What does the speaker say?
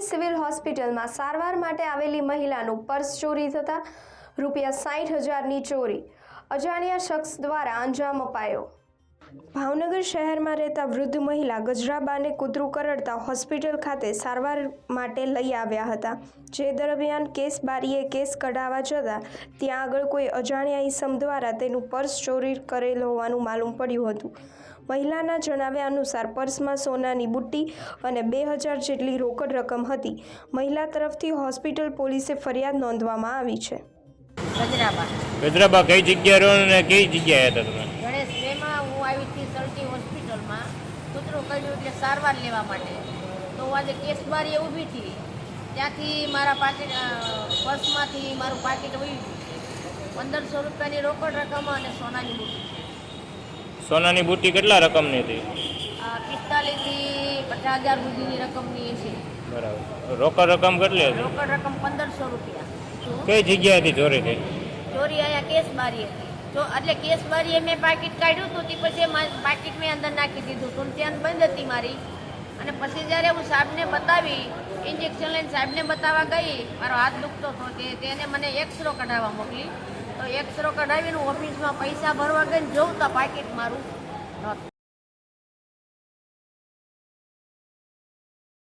ભરૂચની સિવિલ હોસ્પિટલમાં સારવાર માટે આવેલી મહિલાનું પર્સ ચોરી થતાં રૂપિયા સાઠ હજારની ચોરી અજાણ્યા શખ્સ દ્વારા અંજામ અપાયો. ભાવનગર શહેરમાં રહેતા વૃદ્ધ મહિલા ગજરાબાને કૂતરું કરડતા હોસ્પિટલ ખાતે સારવાર માટે લઈ આવ્યા હતા. જે દરમિયાન કેસ બારીએ કેસ કઢાવવા જતાં ત્યાં આગળ કોઈ અજાણ્યા ઈસમ દ્વારા તેનું પર્સ ચોરી કરેલ હોવાનું માલુમ પડ્યું હતું. મહિલાના જણાવ્યા અનુસાર પર્સમાં સોનાની બુટ્ટી અને બે હજાર જેટલી રોકડ રકમ હતી. મહિલા તરફથી હોસ્પિટલ પોલીસે ફરિયાદ નોંધવામાં આવી છે. ગજરાબા. ગજરાબા કઈ જગ્યાએ રહો ને કઈ જગ્યાએ હતા તમે ગણેશ બેમાં હું આવી હતી સરટી હોસ્પિટલમાં કૂતરું કર્યું એટલે સારવાર લેવા માટે. તો હું આજે કેસબારીએ ઊભી હતી ત્યાંથી મારા પાકીટ પર્સમાંથી મારું પાકીટ વયું. પંદરસો રૂપિયાની રોકડ રકમ અને સોનાની બુટી સોનાની બુટ્ટી કેટલા રકમની હતી? પિસ્તાલીસથી પચાસ હજાર સુધીની રકમની છે. બરાબર. રોકડ રકમ કેટલી હતી? રોકડ રકમ પંદરસો રૂપિયા. કઈ જગ્યાએથી ચોરી થઈ? ચોરી અહીંયા કેસબારી હતી તો એટલે કેસ કેસબારીએ મેં પાકીટ કાઢ્યું હતું, તે પછી પાકીટ મેં અંદર નાખી દીધું હતું. ત્યાં બંધ હતી મારી. અને પછી જ્યારે હું સાહેબને બતાવી ઇન્જેક્શન લઈને સાહેબને બતાવવા ગઈ, મારો હાથ દુખતો હતો તે તેને મને એક્સરો કઢાવવા મોકલી. તો એક્સરો કઢાવીને ઓફિસમાં પૈસા ભરવા ગઈને જોઉં તો પાકીટ મારું. નહોતું